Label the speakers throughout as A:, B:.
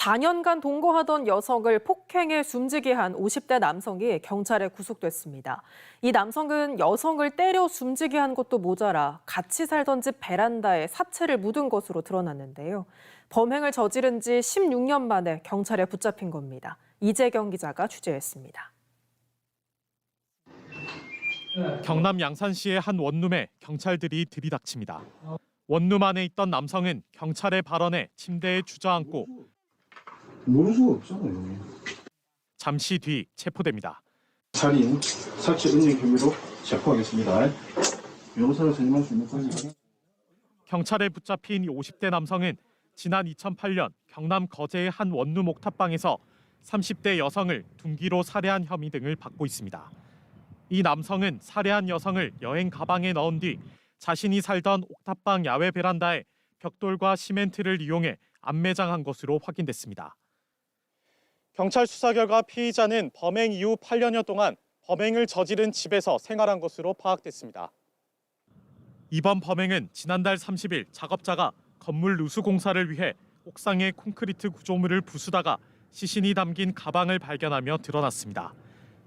A: 4년간 동거하던 여성을 폭행해 숨지게 한 50대 남성이 경찰에 구속됐습니다. 이 남성은 여성을 때려 숨지게 한 것도 모자라 같이 살던 집 베란다에 사체를 묻은 것으로 드러났는데요. 범행을 저지른 지 16년 만에 경찰에 붙잡힌 겁니다. 이재경 기자가 취재했습니다.
B: 경남 양산시의 한 원룸에 경찰들이 들이닥칩니다. 원룸 안에 있던 남성은 경찰의 발언에 침대에 주저앉고
C: 모를 수가 없잖아요.
B: 잠시 뒤 체포됩니다.
C: 살인, 사체 은닉 혐의로 체포하겠습니다. 변호사를 선임할 수 있는 권리.
B: 경찰에 붙잡힌 이 50대 남성은 지난 2008년 경남 거제의 한 원룸 옥탑방에서 30대 여성을 둔기로 살해한 혐의 등을 받고 있습니다. 이 남성은 살해한 여성을 여행 가방에 넣은 뒤 자신이 살던 옥탑방 야외 베란다에 벽돌과 시멘트를 이용해 안매장한 것으로 확인됐습니다. 경찰 수사 결과 피의자는 범행 이후 8년여 동안 범행을 저지른 집에서 생활한 것으로 파악됐습니다. 이번 범행은 지난달 30일 작업자가 건물 누수 공사를 위해 옥상의 콘크리트 구조물을 부수다가 시신이 담긴 가방을 발견하며 드러났습니다.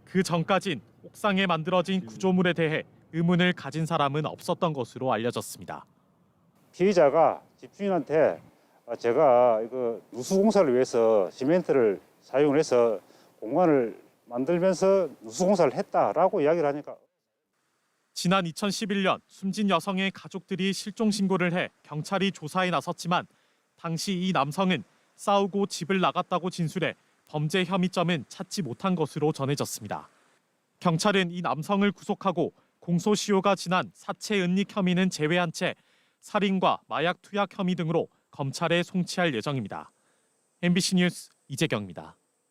B: 그 전까진 옥상에 만들어진 구조물에 대해 의문을 가진 사람은 없었던 것으로 알려졌습니다.
D: 피의자가 집주인한테 아, 제가 이거 누수 공사를 위해서 시멘트를 사용을 해서 공간을 만들면서 누수 공사를 했다라고 이야기를 하니까
B: 지난 2011년 숨진 여성의 가족들이 실종 신고를 해 경찰이 조사에 나섰지만 당시 이 남성은 싸우고 집을 나갔다고 진술해 범죄 혐의점은 찾지 못한 것으로 전해졌습니다. 경찰은 이 남성을 구속하고 공소시효가 지난 사체 은닉 혐의는 제외한 채 살인과 마약 투약 혐의 등으로 검찰에 송치할 예정입니다. MBC 뉴스 이재경입니다.